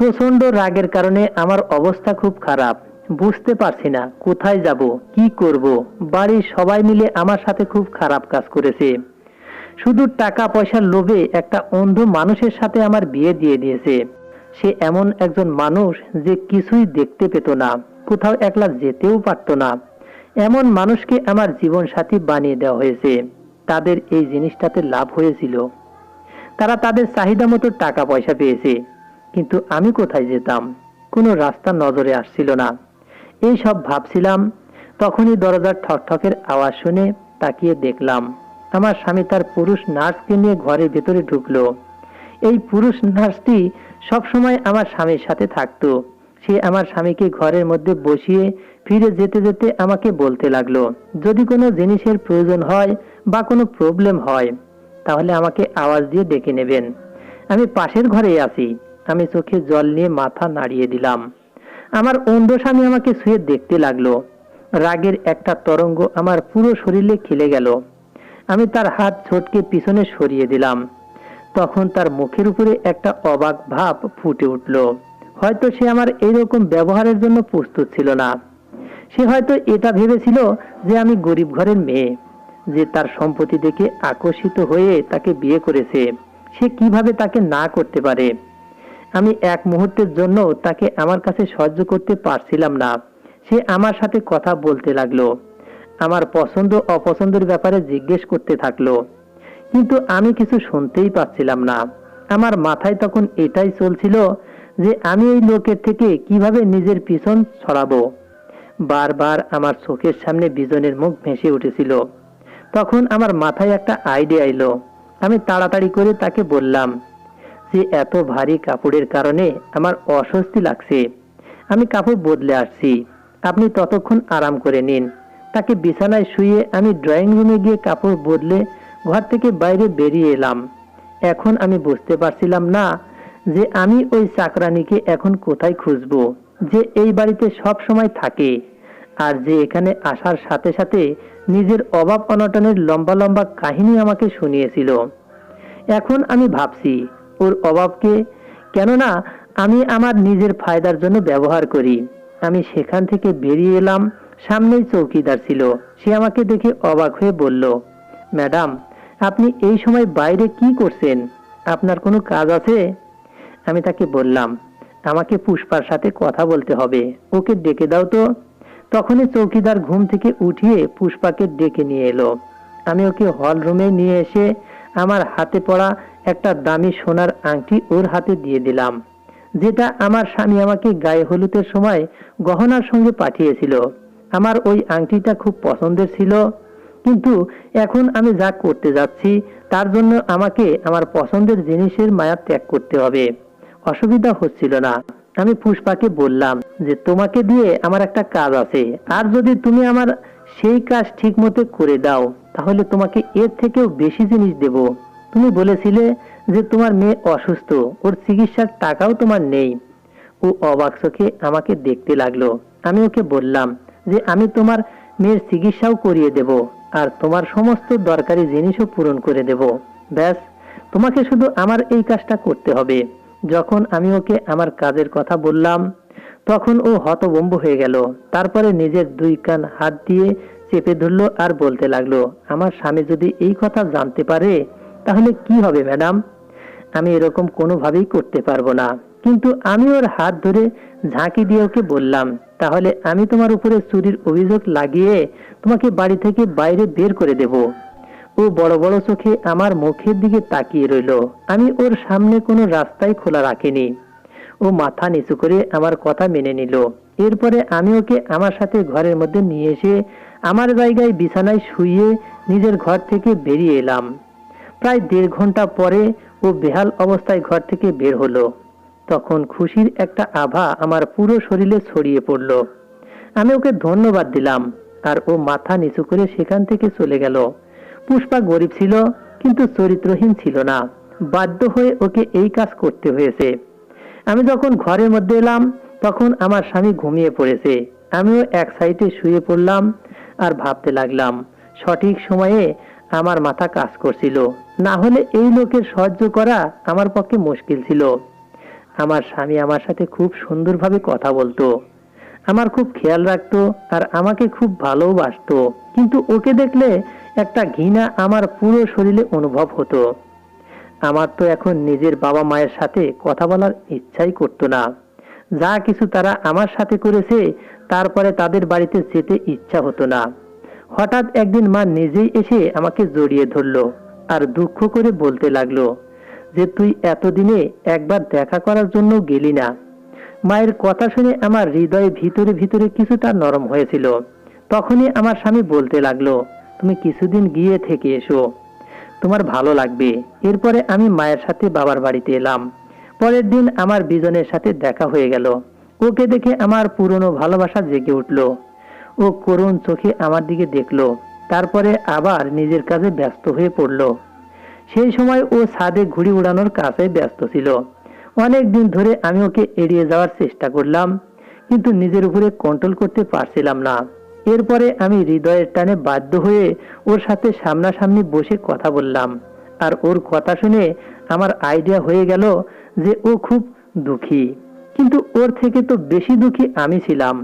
প্রচণ্ড রাগের কারণে আমার অবস্থা খুব খারাপ। বুঝতে পারছি না, কোথায় যাব, কি করব? বাড়ির সবাই মিলে আমার সাথে খুব খারাপ কাজ করেছে। শুধু টাকা পয়সার লোভে একটা অন্ধ মানুষের সাথে আমার বিয়ে দিয়ে দিয়েছে। সে এমন একজন মানুষ যে কিছুই দেখতে পেত না, কোথাও একলা যেতেও পারত না। এমন মানুষকে আমার জীবন সাথী বানিয়ে দেওয়া হয়েছে। তাদের এই জিনিসটাতে লাভ হয়েছিল। তারা তাদের চাহিদা মতো টাকা পয়সা পেয়েছে। কিন্তু আমি কোথায় যেতাম? কোনো রাস্তা নজরে আসছিল না। এই সব ভাবছিলাম, তখনই দরজার ঠকঠকের আওয়াজ শুনে তাকিয়ে দেখলাম, আমার স্বামী তার পুরুষ নার্সকে নিয়ে ঘরের ভেতরে ঢুকলো। এই পুরুষ নার্সটি সবসময় আমার স্বামীর সাথে থাকতো। সে আমার স্বামীকে ঘরের মধ্যে বসিয়ে ফিরে যেতে যেতে আমাকে বলতে লাগল, যদি কোনো জিনিসের প্রয়োজন হয় বা কোনো প্রবলেম হয়, তাহলে আমাকে আওয়াজ দিয়ে ডেকে নেবেন। আমি পাশের ঘরেই আছি। আমি চোখে জল নিয়ে মাথা নাড়িয়ে দিলাম। আমার অন্ধ স্বামী আমাকে শুয়ে দেখতে লাগল। রাগের একটা তরঙ্গ আমার পুরো শরীরে খেলে গেল। আমি তার হাত ছোটকে পিছনে সরিয়ে দিলাম। তখন তার মুখের উপরে একটা অবাক ভাব ফুটে উঠল। হয়তো সে আমার এইরকম ব্যবহারের জন্য প্রস্তুত ছিল না। সে হয়তো এটা ভেবেছিল যে আমি গরিব ঘরের মেয়ে, যে তার সম্পত্তি দেখে আকর্ষিত হয়ে তাকে বিয়ে করেছে। সে কীভাবে তাকে না করতে পারে? আমি এক মুহূর্তের জন্য তাকে আমার কাছে সহ্য করতে পারছিলাম না। সে আমার সাথে কথা বলতে লাগল। আমার পছন্দ, অপছন্দের ব্যাপারে জিজ্ঞেস করতে থাকল। কিন্তু আমি কিছু শুনতেই পাচ্ছিলাম না। আমার মাথায় তখন এটাই চলছিল যে আমি এই লোকের থেকে কীভাবে নিজের পিছন ছড়াবো। বারবার আমার চোখের সামনে বিজনের মুখ ভেসে উঠেছিল। তখন আমার মাথায় একটা আইডিয়া এলো। আমি তাড়াতাড়ি করে তাকে বললাম যে এত ভারী কাপড়ের কারণে আমার অস্বস্তি লাগছে। আমি কাপড় বদলে আসছি। আপনি ততক্ষণ আরাম করে নিন। তাকে বিছানায় শুয়ে আমি ড্রয়িং রুমে গিয়ে কাপড় বদলে ঘর থেকে বাইরে বেরিয়ে এলাম। এখন আমি বুঝতে পারছিলাম না যে আমি ওই চাকরানিকে এখন কোথায় খুঁজবো, যে এই বাড়িতে সব সময় থাকে, আর যে এখানে আসার সাথে সাথে নিজের অভাব অনটনের লম্বা লম্বা কাহিনী আমাকে শুনিয়েছিল। এখন আমি ভাবছি ওর অভাবকে, কেননা আমি আমার নিজের ফায়দার জন্য ব্যবহার করি। আমি সেখান থেকে বেরিয়ে এলাম, সামনেই চৌকিদার ছিল। সে আমাকে দেখে অবাক হয়ে বলল, ম্যাডাম, আপনি এই সময় বাইরে কি করছেন? আপনার কোনো কাজ আছে? আমি তাকে বললাম, আমাকে পুষ্পার সাথে কথা বলতে হবে। ওকে ডেকে দাও তো। তখনই চৌকিদার ঘুম থেকে উঠিয়ে পুষ্পাকে ডেকে নিয়ে এলো। আমি ওকে হল রুমে নিয়ে এসে আমার হাতে পড়া একটা দামি সোনার আংটি ওর হাতে দিয়ে দিলাম, যেটা আমার স্বামী আমাকে গায়ে হলুদের সময় গহনার সঙ্গে পাঠিয়েছিল। আমার ওই আংটিটা খুব পছন্দের ছিল, কিন্তু এখন আমি যা করতে যাচ্ছি, তার জন্য আমাকে আমার পছন্দের জিনিসের মায়া ত্যাগ করতে হবে। অসুবিধা হচ্ছিল না। আমি পুষ্পাকে বললাম যে, তোমাকে দিয়ে আমার একটা কাজ আছে। আর যদি তুমি আমার সেই কাজ ঠিক মতো করে দাও, তাহলে তোমাকে এর থেকেও বেশি জিনিস দেব। তুমি বলেছিলে যে তোমার মেয়ে অসুস্থ, ওর চিকিৎসার টাকাও তোমার নেই। ও অবাক চোখে আমাকে দেখতে লাগল। আমি ওকে বললাম যে আমি তোমার মেয়ের চিকিৎসাও করিয়ে দেব আর তোমার সমস্ত দরকারি জিনিসও পূরণ করে দেব। ব্যাস, তোমাকে শুধু আমার এই কাজটা করতে হবে। যখন আমি ওকে আমার কাজের কথা বললাম, তখন ও হতবম্ব হয়ে গেল। তারপরে নিজের দুই কান হাত দিয়ে চেপে ধরলো আর বলতে লাগল, আমার স্বামী যদি এই কথা জানতে পারে তাহলে কি হবে, ম্যাডাম? আমি এরকম কোনোভাবেই করতে পারব না। কিন্তু আমি ওর হাত ধরে ঝাঁকি দিয়ে ওকে বললাম, তাহলে আমি তোমার উপরে চুরির অভিযোগ লাগিয়ে তোমাকে বাড়ি থেকে বাইরে বের করে দেব। ও বড় বড় চোখে আমার মুখের দিকে তাকিয়ে রইল। আমি ওর সামনে কোনো রাস্তাই খোলা রাখিনি। ও মাথা নিচু করে আমার কথা মেনে নিল। এরপরে আমি ওকে আমার সাথে ঘরের মধ্যে নিয়ে এসে আমার জায়গায় বিছানায় শুইয়ে নিজের ঘর থেকে বেরিয়ে এলাম। প্রায় দেড় ঘণ্টা পরে ও বেহাল অবস্থায় ঘর থেকে বের হলো। তখন খুশির একটা আভা আমার পুরো শরীরে ছড়িয়ে পড়ল। আমি ওকে ধন্যবাদ দিলাম আর ও মাথা নিচু করে সেখান থেকে চলে গেল। পুষ্পা গরিব ছিল, কিন্তু চরিত্রহীন ছিল না। বাধ্য হয়ে ওকে এই কাজ করতে হয়েছে। আমি যখন ঘরের মধ্যে এলাম, তখন আমার স্বামী ঘুমিয়ে পড়েছে। আমিও এক সাইডে শুয়ে পড়লাম আর ভাবতে লাগলাম, সঠিক সময়ে আমার মাথা কাজ করছিল। না হলে এই লোকের সহ্য করা আমার পক্ষে মুশকিল ছিল। আমার স্বামী আমার সাথে খুব সুন্দরভাবে কথা বলতো। আমার খুব খেয়াল রাখতো আর আমাকে খুব ভালোবাসতো। কিন্তু ওকে দেখলে একটা ঘৃণা আমার পুরো শরীরে অনুভব হতো। আমার তো এখন নিজের বাবা মায়ের সাথে কথা বলার ইচ্ছাই করতো না। যা কিছু তারা আমার সাথে করেছে, তারপরে তাদের বাড়িতে যেতে ইচ্ছা হতো না। হঠাৎ একদিন মা নিজেই এসে আমাকে জড়িয়ে ধরলো। আর দুঃখ করে বলতে লাগল যে তুই এতদিনে একবার দেখা করার জন্য গেলি না। মায়ের কথা শুনে আমার হৃদয়ে ভিতরে ভিতরে কিছুটা নরম হয়েছিল। তখনই আমার স্বামী বলতে লাগল, তুমি কিছুদিন গিয়ে থেকে এসো। তোমার ভালো লাগবে। এরপরে আমি মায়ের সাথে বাবার বাড়িতে এলাম। পরের দিন আমার বিজনের সাথে দেখা হয়ে গেল। ওকে দেখে আমার পুরনো ভালোবাসা জেগে উঠল। ও করুণ চোখে আমার দিকে দেখল। তারপরে আবার নিজের কাজে ব্যস্ত হয়ে পড়ল। সেই সময় ও ছাদে ঘুড়ি উড়ানোর কাজে ব্যস্ত ছিল। অনেক দিন ধরে আমি ওকে এড়িয়ে যাওয়ার চেষ্টা করলাম, কিন্তু নিজের উপরে কন্ট্রোল করতে পারছিলাম না। এরপরে আমি হৃদয়ের টানে বাধ্য হয়ে ওর সাথে সামনাসামনি বসে কথা বললাম, আর ওর কথা শুনে আমার আইডিয়া হয়ে গেল যে ও খুব দুঃখী। কিন্তু ওর থেকে তো বেশি দুঃখী আমি ছিলাম।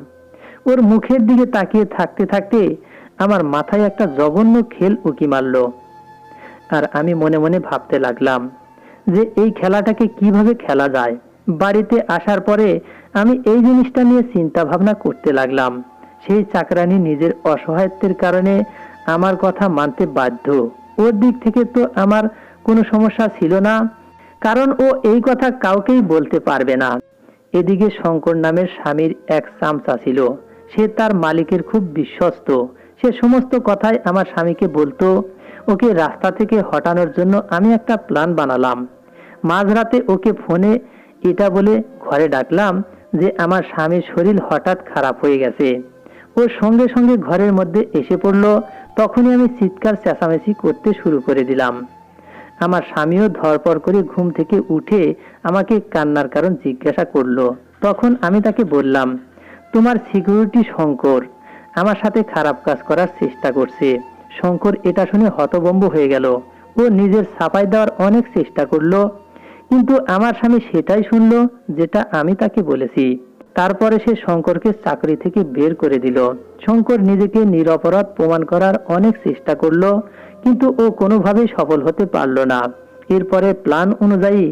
ওর মুখের দিকে তাকিয়ে থাকতে থাকতে আমার মাথায় একটা জঘন্য খেল উকি মারলো। আর আমি মনে মনে ভাবতে লাগলাম যে এই খেলাটাকে কীভাবে খেলা যায়। বাড়িতে আসার পরে আমি এই জিনিসটা নিয়ে চিন্তা ভাবনা করতে লাগলাম। সেই চাকরানি নিজের অসহায়ত্বের কারণে আমার কথা মানতে বাধ্য। ওর দিক থেকে তো আমার কোনো সমস্যা ছিল না, কারণ ও এই কথা কাউকেই বলতে পারবে না। এদিকে শঙ্কর নামের স্বামীর এক চামচা ছিল। সে তার মালিকের খুব বিশ্বস্ত। সে সমস্ত কথাই আমার স্বামীকে বলতো। ওকে রাস্তা থেকে হটানোর জন্য আমি একটা প্ল্যান বানালাম। মাঝরাতে ওকে ফোনে এটা বলে ঘরে ডাকলাম যে, আমার স্বামীর শরীর হঠাৎ খারাপ হয়ে গেছে। ও সঙ্গে সঙ্গে ঘরের মধ্যে এসে পড়ল। তখনই আমি চিৎকার চেঁচামেচি করতে শুরু করে দিলাম। আমার স্বামীও ধরপর করে ঘুম থেকে উঠে আমাকে কান্নার কারণ জিজ্ঞাসা করল। তখন আমি তাকে বললাম, তোমার সিকিউরিটি শঙ্কর আমার সাথে খারাপ কাজ করার চেষ্টা করছে। শঙ্কর এটা শুনে হতবম্ব হয়ে গেল। ও নিজের ছাপাই দেওয়ার অনেক চেষ্টা করল, কিন্তু আমার স্বামী সেটাই শুনলো যেটা আমি তাকে বলেছি। তারপরে সে শঙ্করকে চাকরি থেকে বের করে দিল। শঙ্কর নিজেকে নিরপরাধ প্রমাণ করার অনেক চেষ্টা করল, কিন্তু ও কোনোভাবেই সফল হতে পারল না। এরপরে প্ল্যান অনুযায়ী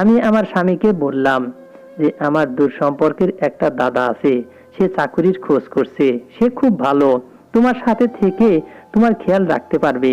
আমি আমার স্বামীকে বললাম যে, আমার দূর সম্পর্কের একটা দাদা আছে সে চাকরির খোঁজ করছে, সে খুব ভালো। তোমার সাথে থেকে তোমার খেয়াল রাখতে পারবে।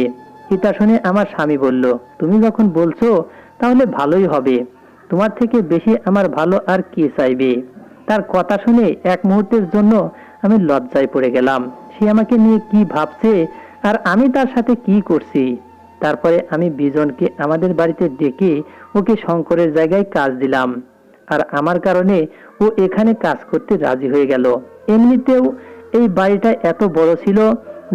এটা শুনে আমার স্বামী বলল, তুমি যখন বলছো, তাহলে ভালোই হবে। তোমার থেকে বেশি আমার ভালো আর কি চাইবে? তার কথা শুনে এক মুহূর্তের জন্য আমি লজ্জায় পড়ে গেলাম। সে আমাকে নিয়ে কি ভাবছে আর আমি তার সাথে কি করছি? তারপরে আমি বিজনকে আমাদের বাড়িতে ডেকে ওকে শঙ্করের জায়গায় কাজ দিলাম। আর আমার কারণে ও এখানে কাজ করতে রাজি হয়ে গেল। এমনিতেও এই বাড়িটা এত বড় ছিল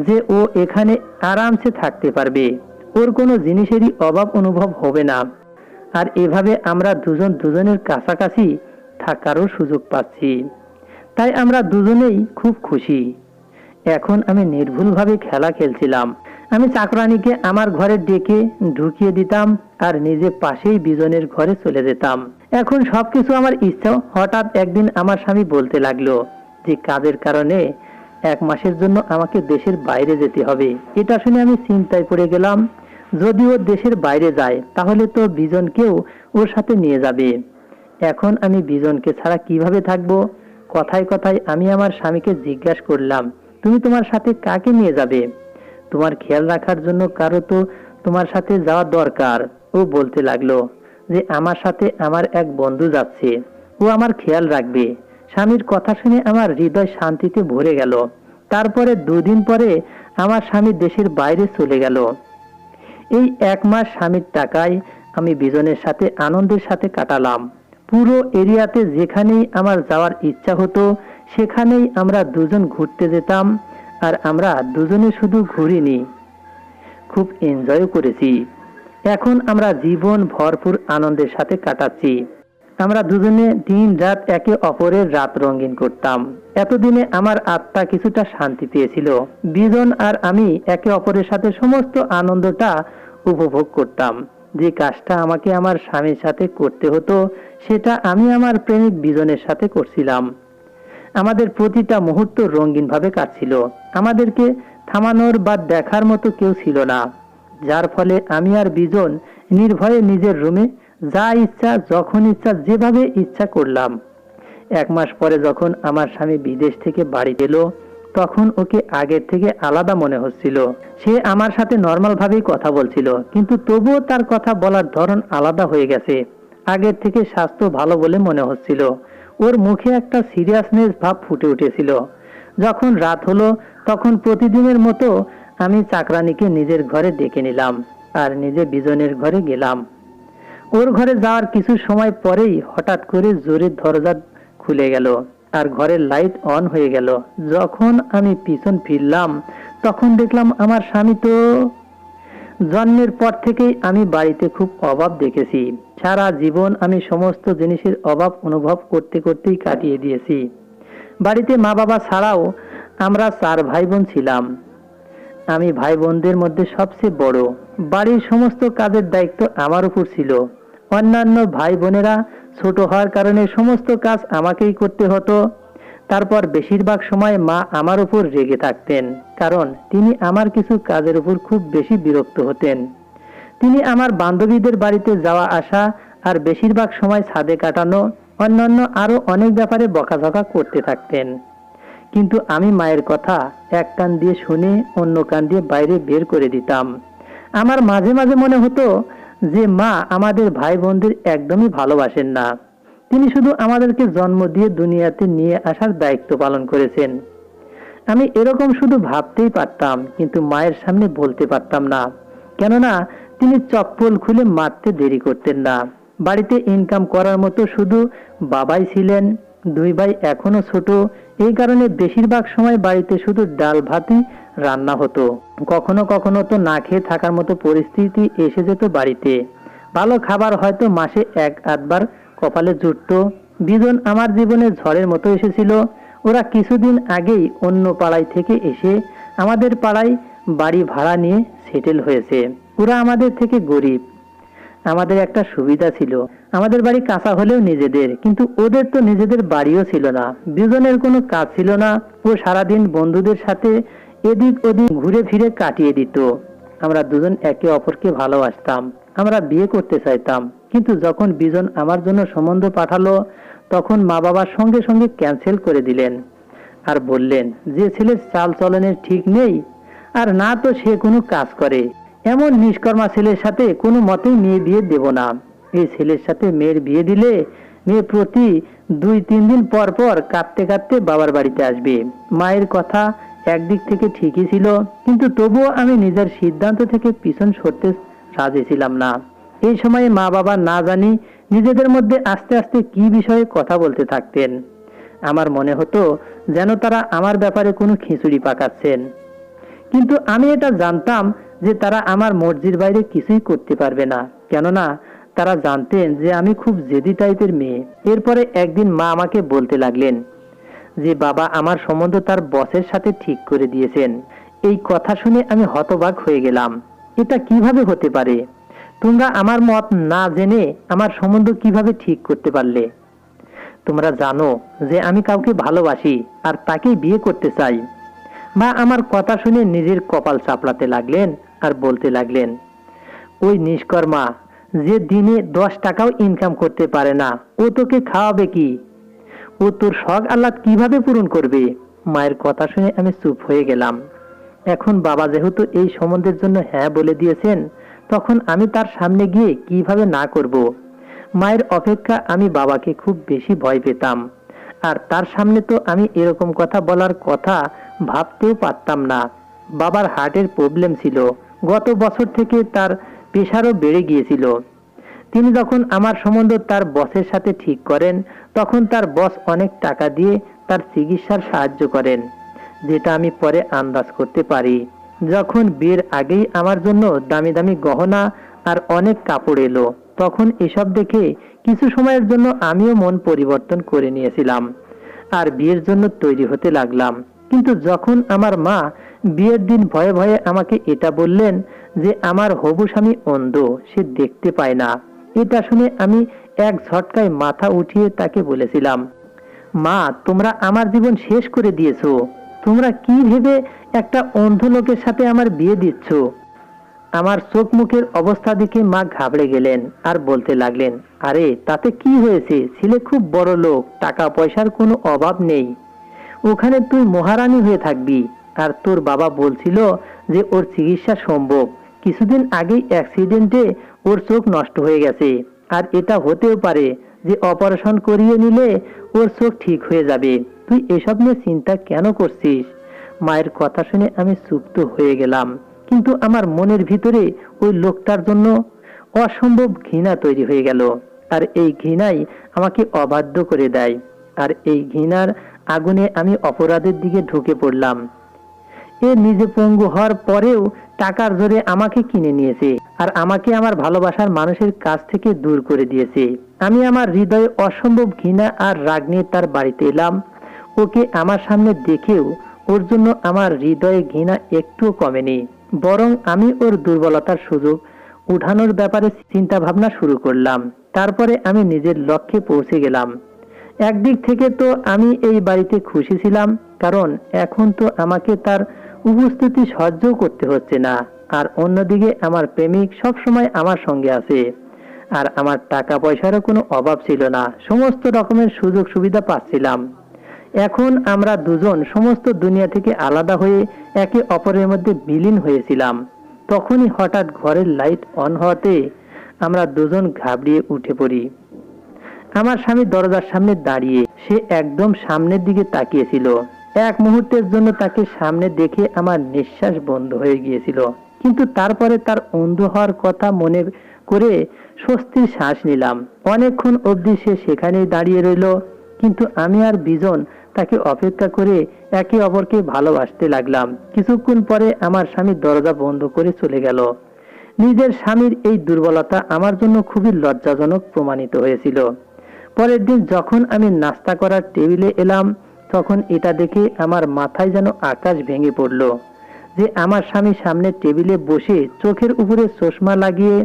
যে ও এখানে আরামসে থাকতে পারবে। ওর কোনো জিনিসেরই অভাব অনুভব হবে না। আর এভাবে আমরা দুজন দুজনের কাছাকাছি থাকারও সুযোগ পাচ্ছি। তাই আমরা দুজনেই খুব খুশি। এখন আমি নির্ভুলভাবে খেলা খেলছিলাম। আমি চাকরানিকে আমার ঘরে ডেকে ঢুকিয়ে দিতাম আর নিজে পাশেই বিজনের ঘরে চলে যেতাম। এখন সবকিছু আমার ইচ্ছা হঠাৎ একদিন আমার স্বামী বলতে লাগল যে কাজের কারণে এক মাসের জন্য আমাকে দেশের বাইরে যেতে হবে। এটা শুনে আমি চিন্তায় পড়ে গেলাম। যদি ও দেশের বাইরে যায়, তাহলে তো বিজনকেও ওর সাথে নিয়ে যাবে। এখন আমি বিজনকে ছাড়া কীভাবে থাকব? কথায় কথায় আমি আমার স্বামীকে জিজ্ঞাসা করলাম, তুমি তোমার সাথে কাকে নিয়ে যাবে? তোমার খেয়াল রাখার জন্য কারও তো তোমার সাথে যাওয়া দরকার। ও বলতে লাগল যে, আমার সাথে আমার এক বন্ধু যাচ্ছে। ও আমার খেয়াল রাখবে। স্বামীর কথা শুনে আমার হৃদয় শান্তিতে ভরে গেল। তারপরে দুদিন পরে আমার স্বামী দেশের বাইরে চলে গেল। এই এক মাস স্বামীর টাকায় আমি বিজনের সাথে, আনন্দের সাথে কাটালাম। পুরো এরিয়াতে যেখানেই আমার যাওয়ার ইচ্ছা হতো, সেখানেই আমরা দুজন ঘুরতে যেতাম। আর আমরা দুজনে শুধু ঘুরিনি। খুব এনজয় করেছি। এখন আমরা জীবন ভরপুর আনন্দের সাথে কাটাচ্ছি। আমরা দুজনে দিন রাত একে অপরের রাত রঙিন করতাম। এতদিনে আমার আত্মা কিছুটা শান্তি পেয়েছিল। বিজন আর আমি একে অপরের সাথে সমস্ত আনন্দটা উপভোগ করতাম। যে কাজটা আমাকে আমার স্বামীর সাথে করতে হতো, সেটা আমি আমার প্রেমিক বিজনের সাথে করছিলাম। আমাদের প্রতিটা মুহূর্ত রঙিনভাবে কাটছিল। আমাদেরকে থামানোর বা দেখার মতো কেউ ছিল না। যার ফলে আমি আর বিজন নির্ভয়ে নিজের রুমে যা ইচ্ছা, যখন ইচ্ছা, যেভাবে ইচ্ছা করলাম। এক মাস পরে যখন আমার স্বামী বিদেশ থেকে বাড়ি এলো, তখন ওকে আগের থেকে আলাদা মনে হচ্ছিল। সে আমার সাথে নর্মাল ভাবেই কথা বলছিল, কিন্তু তবুও তার কথা বলার ধরন আলাদা হয়ে গেছে। আগের থেকে স্বাস্থ্য ভালো বলে মনে হচ্ছিল। ওর মুখে একটা সিরিয়াসনেস ভাব ফুটে উঠেছিল। যখন রাত হলো, তখন প্রতিদিনের মতো আমি চাকরানিকে নিজের ঘরে ডেকে নিলাম আর নিজে বিজনের ঘরে গেলাম। ওর ঘরে যাওয়ার কিছু সময় পরেই হঠাৎ করে জোরে দরজা খুলে গেল আর ঘরের লাইট অন হয়ে গেল। যখন আমি পিছন ফিরলাম, তখন দেখলাম আমার স্বামী তো জন্মের পর থেকেই আমি বাড়িতে খুব অভাব দেখেছি। সারা জীবন আমি সমস্ত জিনিসের অভাব অনুভব করতে করতেই কাটিয়ে দিয়েছি। বাড়িতে মা বাবা ছাড়াও আমরা চার ভাই বোন ছিলাম। আমি ভাই বোনদের মধ্যে সবচেয়ে বড়। বাড়ির সমস্ত কাজের দায়িত্ব আমার উপর ছিল। অন্যান্য ভাই বোনেরা ছোট হওয়ার কারণে সমস্ত কাজ আমাকেই করতে হতো। তারপর বেশিরভাগ সময় মা আমার উপর রেগে থাকতেন, কারণ তিনি আমার কিছু কাজের উপর খুব বেশি বিরক্ত হতেন। তিনি আমার বান্ধবীদের বাড়িতে যাওয়া আসা আর বেশিরভাগ সময় ছাদে কাটানো, অন্যান্য আরও অনেক ব্যাপারে বকাঝকা করতে থাকতেন। কিন্তু আমি মায়ের কথা এক কান দিয়ে শুনে অন্য কান দিয়ে বাইরে বের করে দিতাম। আমার মাঝে মাঝে মনে হতো যে মা আমাদের ভাই বোনদের একদমই ভালোবাসেন না। তিনি শুধু আমাদেরকে জন্ম দিয়ে দুনিয়াতে নিয়ে আসার দায়িত্ব পালন করেছেন। আমি এরকম শুধু ভাবতেই পারতাম, কিন্তু মায়ের সামনে বলতে পারতাম না। কেননা, তিনি চপ্পল খুলে মারতে দেরি করতেন না। বাড়িতে ইনকাম করার মতো শুধু বাবাই ছিলেন, দুই ভাই এখনও ছোট। এই কারণে বেশিরভাগ সময় বাড়িতে শুধু ডাল ভাতই রান্না হতো। কখনো কখনো তো না খেয়ে থাকার মতো পরিস্থিতি এসে যেত বাড়িতে। ভালো খাবার হয়তো মাসে এক, আধবার কপালে জুটত। বিজন আমার জীবনে ঝড়ের মতো এসেছিল। ওরা কিছুদিন আগেই অন্য পাড়ায় থেকে এসে আমাদের পাড়ায় বাড়ি ভাড়া নিয়ে সেটেল হয়েছে। ওরা আমাদের থেকে গরিব। আমাদের একটা সুবিধা ছিল। আমাদের বাড়ি কাঁচা হলেও নিজেদের, কিন্তু ওদের তো নিজেদের বাড়িও ছিল না। দুজনের কোনো কাজ ছিল না। ও সারাদিন বন্ধুদের সাথে এদিক ওদিক ঘুরে ফিরে কাটিয়ে দিত। আমরা দুজন একে অপরকে ভালোবাসতাম। আমরা বিয়ে করতে চাইতাম। কিন্তু যখন বিজন আমার জন্য সম্বন্ধ পাঠালো, তখন মা বাবার সঙ্গে সঙ্গে ক্যান্সেল করে দিলেন আর বললেন, যে ছেলের চাল চলনের ঠিক নেই আর না তো সে কোনো কাজ করে। এমন নিষ্কর্মা ছেলের সাথে কোনো মতেই মেয়ে বিয়ে দেব না। এই ছেলের সাথে মেয়ের বিয়ে দিলে মেয়ে প্রতি দুই, তিন দিন পর পর কাঁদতে কাঁদতে বাবার বাড়িতে আসবে। মায়ের কথা একদিক থেকে ঠিকই ছিল, কিন্তু তবুও আমি নিজের সিদ্ধান্ত থেকে পিছন সরতে রাজি ছিলাম না। এই সময়ে মা বাবা না জানি নিজেদের মধ্যে আস্তে আস্তে কি বিষয়ে কথা বলতে থাকতেন। আমার মনে হতো যেন তারা আমার ব্যাপারে কোনো খিচুড়ি পাকাচ্ছেন। কিন্তু আমি এটা জানতাম যে তারা আমার মর্জির বাইরে কিছুই করতে পারবে না। কেননা তারা জানতেন যে আমি খুব জেদি টাইপের মেয়ে। এরপরে একদিন মা আমাকে বলতে লাগলেন যে, বাবা, আমার সম্বন্ধ তার বসের সাথে ঠিক করে দিয়েছেন। এই কথা শুনে আমি হতবাক হয়ে গেলাম। এটা কীভাবে হতে পারে? তোমরা আমার মত না জেনে আমার সম্বন্ধ কীভাবে ঠিক করতে পারলে? তোমরা জানো যে আমি কাউকে ভালোবাসি আর তাকেই বিয়ে করতে চাই। মা আমার কথা শুনে নিজের কপাল চাপড়াতে লাগলেন আর বলতে লাগলেন, ওই নিষ্কর্মা, যে দিনে দশ টাকাও ইনকাম করতে পারে না, ও তোকে খাওয়াবে কি? ও তোর শখ আহ্লাদ কীভাবে পূরণ করবে? মায়ের কথা শুনে আমি চুপ হয়ে গেলাম। এখন বাবা যেহেতু এই সম্বন্ধের জন্য হ্যাঁ বলে দিয়েছেন তখন আমি তার সামনে গিয়ে কীভাবে না করব? মায়ের অপেক্ষা আমি বাবাকে খুব বেশি ভয় পেতাম। আর তার সামনে তো আমি এরকম কথা বলার কথা ভাবতেও পারতাম না। বাবার হার্টের প্রবলেম ছিল। গত বছর থেকে তার প্রেশারও বেড়ে গিয়েছিল। তিনি যখন আমার সম্বন্ধ তার বসের সাথে ঠিক করেন, তখন তার বস অনেক টাকা দিয়ে তার চিকিৎসার সাহায্য করেন, যেটা আমি পরে আন্দাজ করতে পারি। যখন বিয়ের আগেই আমার জন্য দামি দামি গহনা আর অনেক কাপড় এলো, তখন এসব দেখে কিছু সময়ের জন্য আমিও মন পরিবর্তন করে নিয়েছিলাম আর বিয়ের জন্য তৈরি হতে লাগলাম। কিন্তু যখন আমার মা বিয়ের দিন ভয়ে ভয়ে আমাকে এটা বললেন যে আমার হবু স্বামী অন্ধ, সে দেখতে পায় না। এটা শুনে আমি এক ঝটকায় মাথা উঠিয়ে তাকে বলেছিলাম, মা, তোমরা আমার জীবন শেষ করে দিয়েছ। তোমরা কি ভেবে একটা অন্ধ লোকের সাথে আমার বিয়ে দিচ্ছ? আমার চোখ মুখের অবস্থা দেখে মা ঘাবড়ে গেলেন আর বলতে লাগলেন, আরে, তাতে কি হয়েছে? ছেলে খুব বড় লোক টাকা পয়সার কোনো অভাব নেই। ওখানে তুই মহারানী হয়ে থাকবি। আর তোর বাবা বলছিল যে ওর চিকিৎসা সম্ভব। কিছুদিন আগেই অ্যাক্সিডেন্টে ওর চোখ নষ্ট হয়ে গেছে। আর এটা হতেও পারে যে অপারেশন করিয়ে নিলে ওর চোখ ঠিক হয়ে যাবে। তুই এসব নিয়ে চিন্তা কেন করছিস? মায়ের কথা শুনে আমি সুপ্ত হয়ে গেলাম। কিন্তু আমার মনের ভিতরে ওই লোকটার জন্য অসম্ভব ঘৃণা তৈরি হয়ে গেল। আর এই ঘৃণাই আমাকে অবাধ্য করে দেয়। আর এই ঘৃণার আগুনে আমি অপরাধের দিকে ঢুকে পড়লাম। এ নিজে পঙ্গু হওয়ার পরেও টাকার জোরে আমাকে কিনে নিয়েছে আর আমাকে আমার ভালোবাসার মানুষের কাছ থেকে দূর করে দিয়েছে। আমি আমার হৃদয়ে অসম্ভব ঘৃণা আর রাগ নিয়ে তার বাড়িতে এলাম। ওকে আমার সামনে দেখেও ওর জন্য আমার হৃদয়ে ঘৃণা একটুও কমেনি। বরং আমি ওর দুর্বলতার সুযোগ উঠানোর ব্যাপারে চিন্তা ভাবনা শুরু করলাম। তারপরে আমি নিজের লক্ষ্যে পৌঁছে গেলাম। একদিক থেকে তো আমি এই বাড়িতে খুশি ছিলাম, কারণ এখন তো আমাকে তার উপস্থিতি সহ্য করতে হচ্ছে না। আর অন্যদিকে আমার প্রেমিক সব সময় আমার সঙ্গে আছে। আর আমার টাকা পয়সারও কোনো অভাব ছিল না। সমস্ত রকমের সুযোগ সুবিধা পাচ্ছিলাম। এখন আমরা দুজন সমস্ত দুনিয়া থেকে আলাদা হয়ে একে অপরের মধ্যে বিলীন হয়েছিলাম। তখনই হঠাৎ ঘরের লাইট অন হওয়াতে আমরা দুজন ঘাবড়িয়ে উঠে পড়ি। আমার স্বামী দরজার সামনে দাঁড়িয়ে সে একদম সামনের দিকে তাকিয়েছিল। এক মুহূর্তের জন্য তাকে সামনে দেখে আমার নিঃশ্বাস বন্ধ হয়ে গিয়েছিল। কিন্তু তারপরে তার অন্ধ হওয়ার কথা মনে করে স্বস্তির শ্বাস নিলাম। অনেকক্ষণ অবধি সে সেখানেই দাঁড়িয়ে রইল, কিন্তু আমি আর বিজন তাকে অপেক্ষা করে একে অপরকে ভালোবাসতে লাগলাম। কিছুক্ষণ পরে আমার স্বামী দরজা বন্ধ করে চলে গেল। নিজের স্বামীর এই দুর্বলতা আমার জন্য খুবই লজ্জাজনক প্রমাণিত হয়েছিল। পরের দিন যখন আমি নাস্তা করার টেবিলে এলাম, তখন এটা দেখে আমার মাথায় যেন আকাশ ভেঙে পড়ল যে আমার স্বামী সামনে টেবিলে বসে চোখের উপরে চশমা লাগিয়ে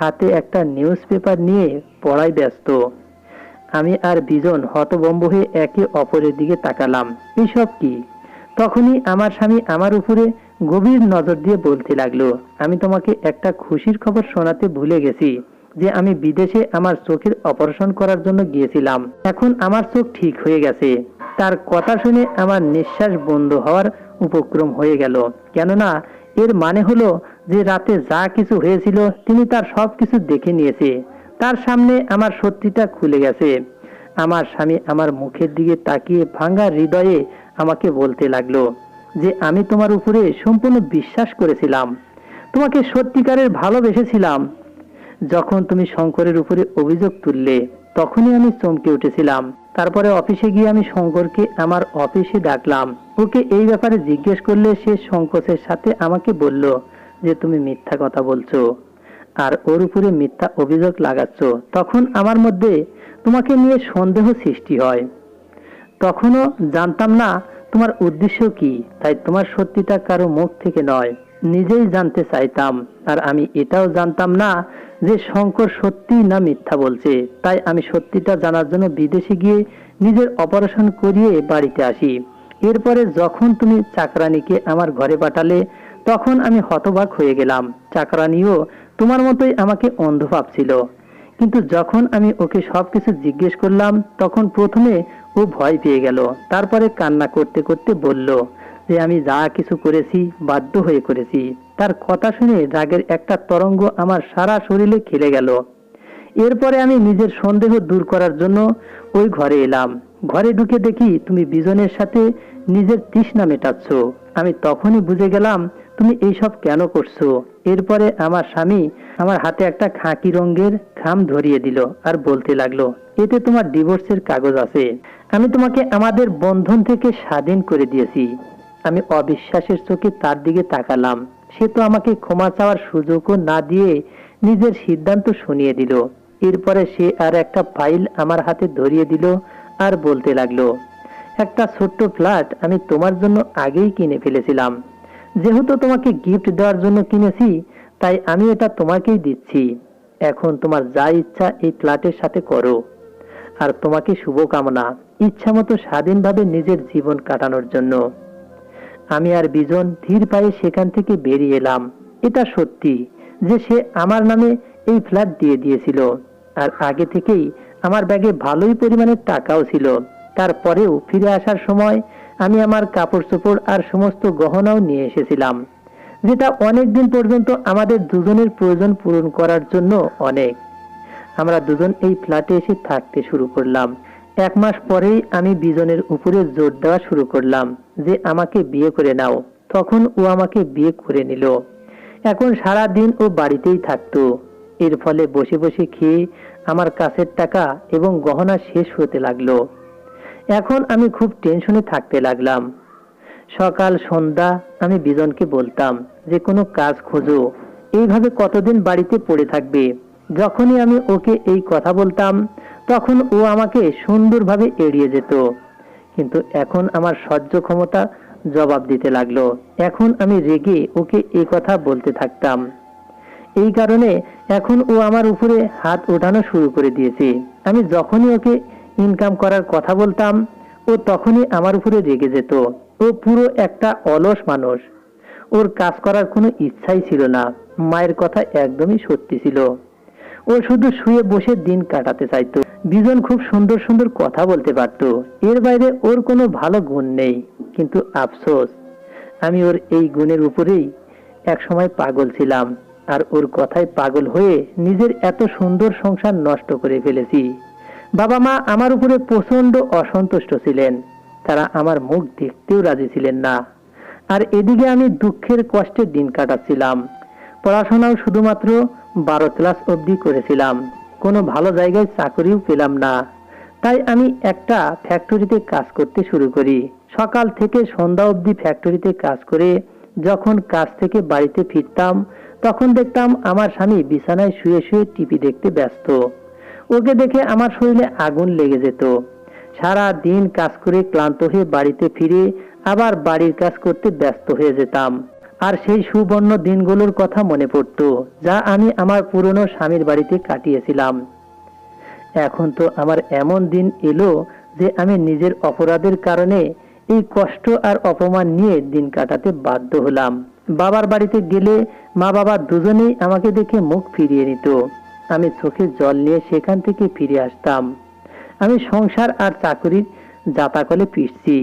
হাতে একটা নিউজ পেপার নিয়ে পড়ায় ব্যস্ত। আমি আর বিজন হতবম্ব হয়ে একে অপরের দিকে তাকালাম, এসব কি? তখনই আমার স্বামী আমার উপরে গভীর নজর দিয়ে বলতে লাগল, আমি তোমাকে একটা খুশির খবর শোনাতে ভুলে গেছি, যে আমি বিদেশে আমার চোখের অপারেশন করার জন্য গিয়েছিলাম। এখন আমার চোখ ঠিক হয়ে গেছে। তার কথা শুনে আমার নিঃশ্বাস বন্ধ হওয়ার উপক্রম হয়ে গেল, কেননা এর মানে হলো যে রাতে যা কিছু হয়েছিল তিনি তার সব কিছু দেখে নিয়েছে। তার সামনে আমার সত্যিটা খুলে গেছে। আমার স্বামী আমার মুখের দিকে তাকিয়ে ভাঙ্গা হৃদয়ে আমাকে বলতে লাগল যে, আমি তোমার উপরে সম্পূর্ণ বিশ্বাস করেছিলাম। তোমাকে সত্যিকারের ভালোবেসেছিলাম। যখন তুমি শঙ্করের উপরে অভিযোগ তুললে, তখনই আমি চমকে উঠেছিলাম। তারপরে অফিসে গিয়ে আমি শঙ্করকে আমার অফিসে ডাকলাম। ওকে এই ব্যাপারে জিজ্ঞেস করলে সে সংকোচের সাথে আমাকে বলল যে, তুমি মিথ্যা কথা বলছো। আর ওর উপরে মিথ্যা অভিযোগ লাগাচ্ছ, তখন আমার মধ্যে তোমাকে নিয়ে সন্দেহ সৃষ্টি হয়। তখনও জানতাম না তোমার উদ্দেশ্য কি, তাই তোমার সত্যিটা কারও মুখ থেকে নয়, নিজেই জানতে চাইতাম। আর আমি এটাও জানতাম না যে শঙ্কর সত্যি না মিথ্যা বলছে, তাই আমি সত্যিটা জানার জন্য বিদেশে গিয়ে নিজের অপারেশন করিয়ে বাড়িতে আসি। এরপরে যখন তুমি চাকরানিকে আমার ঘরে পাঠালে, তখন আমি হতবাক হয়ে গেলাম। চাকরানিও তোমার মতোই আমাকে অন্ধ ভাবছিল। কিন্তু যখন আমি ওকে সবকিছু জিজ্ঞেস করলাম, তখন প্রথমে ও ভয় পেয়ে গেল। তারপরে কান্না করতে করতে বলল যে, আমি যা কিছু করেছি, বাধ্য হয়ে করেছি। তার কথা শুনে রাগের একটা তরঙ্গ আমার সারা শরীরে খেলে গেল। এরপরে আমি নিজের সন্দেহ দূর করার জন্য ওই ঘরে এলাম। ঘরে ঢুকে দেখি তুমি বিজনের সাথে নিজের তৃষ্ণা মেটাচ্ছ। আমি তখনই বুঝে গেলাম, তুমি এইসব কেন করছ? এরপরে আমার স্বামী আমার হাতে একটা খাঁকি রঙের খাম ধরিয়ে দিল আর বলতে লাগল, এতে তোমার ডিভোর্সের কাগজ আছে। আমি তোমাকে আমাদের বন্ধন থেকে স্বাধীন করে দিয়েছি। আমি অবিশ্বাসের চোখে তার দিকে তাকালাম। সে তো আমাকে ক্ষমা চাওয়ার সুযোগও না দিয়ে নিজের সিদ্ধান্ত শুনিয়ে দিল। এরপরে সে আর একটা ফাইল আমার হাতে ধরিয়ে দিল আর বলতে লাগল, একটা ছোট্ট ফ্ল্যাট আমি তোমার জন্য আগেই কিনে ফেলেছিলাম। যেহেতু তোমাকে গিফট দেওয়ার জন্য কিনেছি, তাই আমি এটা তোমাকেই দিচ্ছি। এখন তোমার যা ইচ্ছা এই ফ্ল্যাটের সাথে করো। আর তোমাকে শুভকামনা ইচ্ছা মতো স্বাধীনভাবে নিজের জীবন কাটানোর জন্য। আমি আর বিজন ধীর পায়ে সেখান থেকে বেরিয়ে এলাম। এটা সত্যি যে সে আমার নামে এই ফ্ল্যাট দিয়ে দিয়েছিল। আর আগে থেকেই আমার ব্যাগে ভালোই পরিমাণে টাকাও ছিল। তারপরেও ফিরে আসার সময় আমি আমার কাপড় চোপড় আর সমস্ত গহনাও নিয়ে এসেছিলাম, যেটা অনেক দিন পর্যন্ত আমাদের দুজনের প্রয়োজন পূরণ করার জন্য অনেক। আমরা দুজন এই ফ্ল্যাটে এসে থাকতে শুরু করলাম। এক মাস পরেই আমি বিজনের উপরে জোর দেওয়া শুরু করলাম যে আমাকে বিয়ে করে নাও। তখন ও আমাকে বিয়ে করে নিল। এখন সারা দিন ও বাড়িতেই থাকতো। এর ফলে বসে বসে খেয়ে আমার কাছের টাকা এবং গহনা শেষ হতে লাগল। এখন আমি খুব টেনশনে থাকতে লাগলাম। সকাল, সন্ধ্যা আমি বিজনকে বলতাম যে, কোনো কাজ খোঁজো। এইভাবে কতদিন বাড়িতে পড়ে থাকবে? যখনই আমি ওকে এই কথা বলতাম, তখন ও আমাকে সুন্দরভাবে এড়িয়ে যেত। কিন্তু এখন আমার সহ্য ক্ষমতা জবাব দিতে লাগল। এখন আমি রেগে ওকে এই কথা বলতে থাকতাম। এই কারণে এখন ও আমার উপরে হাত ওঠানো শুরু করে দিয়েছে। আমি যখনই ওকে ইনকাম করার কথা বলতাম, ও তখনই আমার উপরে রেগে যেত। ও পুরো একটা অলস মানুষ। ওর কাজ করার কোনো ইচ্ছাই ছিল না। মায়ের কথা একদমই সত্যি ছিল। ও শুধু শুয়ে বসে দিন কাটাতে চাইতো। বিজন খুব সুন্দর সুন্দর কথা বলতে পারতো। এর বাইরে ওর কোনো ভালো গুণ নেই, কিন্তু আফসোস। আমি ওর এই গুণের উপরেই একসময় পাগল ছিলাম। আর ওর কথায় পাগল হয়ে নিজের এত সুন্দর সংসার নষ্ট করে ফেলেছি। বাবা মা আমার উপরে প্রচণ্ড অসন্তুষ্ট ছিলেন। তারা আমার মুখ দেখতেও রাজি ছিলেন না। আর এদিকে আমি দুঃখের কষ্টে দিন কাটাচ্ছিলাম। পড়াশোনাও শুধুমাত্র বারো ক্লাস অবধি করেছিলাম। কোনো ভালো জায়গায় চাকরিও পেলাম না। তাই আমি একটা ফ্যাক্টরিতে কাজ করতে শুরু করি। সকাল থেকে সন্ধ্যা অবধি ফ্যাক্টরিতে কাজ করে যখন কাজ থেকে বাড়িতে ফিরতাম, তখন দেখতাম আমার স্বামী বিছানায় শুয়ে শুয়ে টিভি দেখতে ব্যস্ত। ওকে দেখে আমার শরীরে আগুন লেগে যেত। সারা দিন কাজ করে ক্লান্ত হয়ে বাড়িতে ফিরে আবার বাড়ির কাজ করতে ব্যস্ত হয়ে যেতাম। আর সেই সুবর্ণ দিনগুলোর কথা মনে পড়তো, যা আমি আমার পুরনো স্বামীর বাড়িতে কাটিয়েছিলাম। এখন তো আমার এমন দিন এলো যে আমি নিজের অপরাধের কারণে এই কষ্ট আর অপমান নিয়ে দিন কাটাতে বাধ্য হলাম। বাবার বাড়িতে গেলে মা বাবা দুজনেই আমাকে দেখে মুখ ফিরিয়ে নিত। আমি চোখে জল নিয়ে সেখান থেকে ফিরে আসতাম। আমি সংসার আর চাকরির যাতাকলে পিসছি।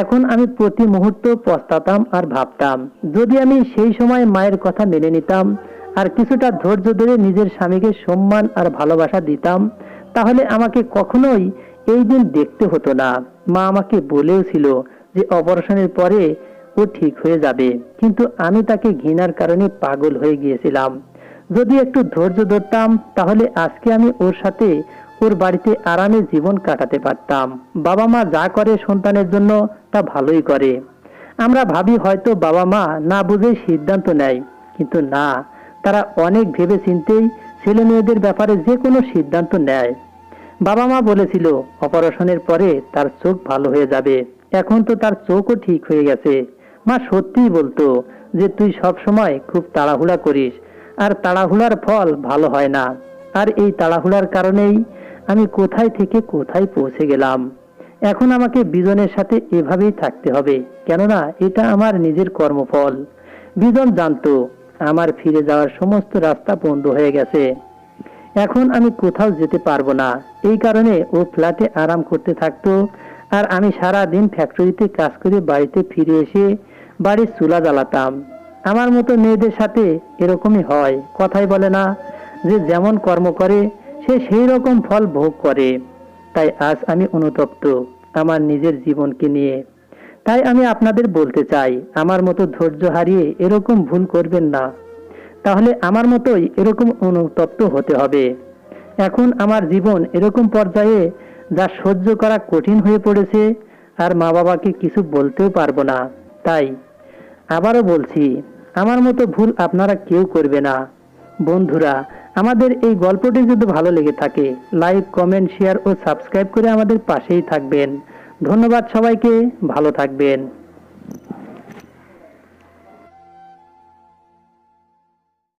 এখন আমি প্রতি মুহূর্ত পস্তাতাম আর ভাবতাম, যদি আমি সেই সময় মায়ের কথা মেনে নিতাম আর কিছুটা ধৈর্য ধরে নিজের স্বামীকে সম্মান আর ভালোবাসা দিতাম, তাহলে আমাকে কখনোই এই দিন দেখতে হতো না। মা আমাকে বলেও ছিল যে অপারেশনের পরে ও ঠিক হয়ে যাবে, কিন্তু আমি তাকে ঘৃণার কারণে পাগল হয়ে গিয়েছিলাম। যদি একটু ধৈর্য ধরতাম, তাহলে আজকে আমি ওর সাথে ওর বাড়িতে আরামে জীবন কাটাতে পারতাম। বাবা মা যা করে সন্তানের জন্য, তা ভালোই করে। আমরা ভাবি হয়তো বাবা মা না বুঝেই সিদ্ধান্ত নেয়, কিন্তু না, তারা অনেক ভেবে চিন্তেই ছেলে মেয়েদের ব্যাপারে যে কোনো সিদ্ধান্ত নেয়। বাবা মা বলেছিল, অপারেশনের পরে তার চোখ ভালো হয়ে যাবে। এখন তো তার চোখও ঠিক হয়ে গেছে। মা সত্যিই বলতো যে, তুই সব সময় খুব তাড়াহুড়া করিস আর তাড়াহুড়ার ফল ভালো হয় না। আর এই তাড়াহুড়ার কারণেই আমি কোথায় থেকে কোথায় পৌঁছে গেলাম। এখন আমাকে বিজনের সাথে এভাবেই থাকতে হবে, কেননা এটা আমার নিজের কর্মফল। বিজন জানতো, আমার ফিরে যাওয়ার সমস্ত রাস্তা বন্ধ হয়ে গেছে। এখন আমি কোথাও যেতে পারব না। এই কারণে ও ফ্ল্যাটে আরাম করতে থাকতো, আর আমি সারা দিন ফ্যাক্টরিতে কাজ করে বাড়িতে ফিরে এসে বাড়ির চুলা জ্বালাতাম। আমার মতো মেয়েদের সাথে এরকমই হয়। কথাই বলে না যে যেমন কর্ম করে, সে সেই রকম ফল ভোগ করে। তাই আজ আমি অনুতপ্ত আমার নিজের জীবনকে নিয়ে। তাই আমি আপনাদের বলতে চাই, আমার মতো ধৈর্য হারিয়ে এরকম ভুল করবেন না। তাহলে আমার মতোই এরকম অনুতপ্ত হতে হবে। এখন আমার জীবন এরকম পর্যায়ে যা সহ্য করা কঠিন হয়ে পড়েছে, আর মা বাবাকে কিছু বলতেও পারব না। তাই আবারও বলছি আমার মতো ভুল আপনারা কেউ করবে না। বন্ধুরা, আমাদের এই গল্পটি যদি ভালো লেগে থাকে, লাইক, কমেন্ট, শেয়ার ও সাবস্ক্রাইব করে আমাদের পাশেই থাকবেন। ধন্যবাদ সবাইকে, ভালো থাকবেন।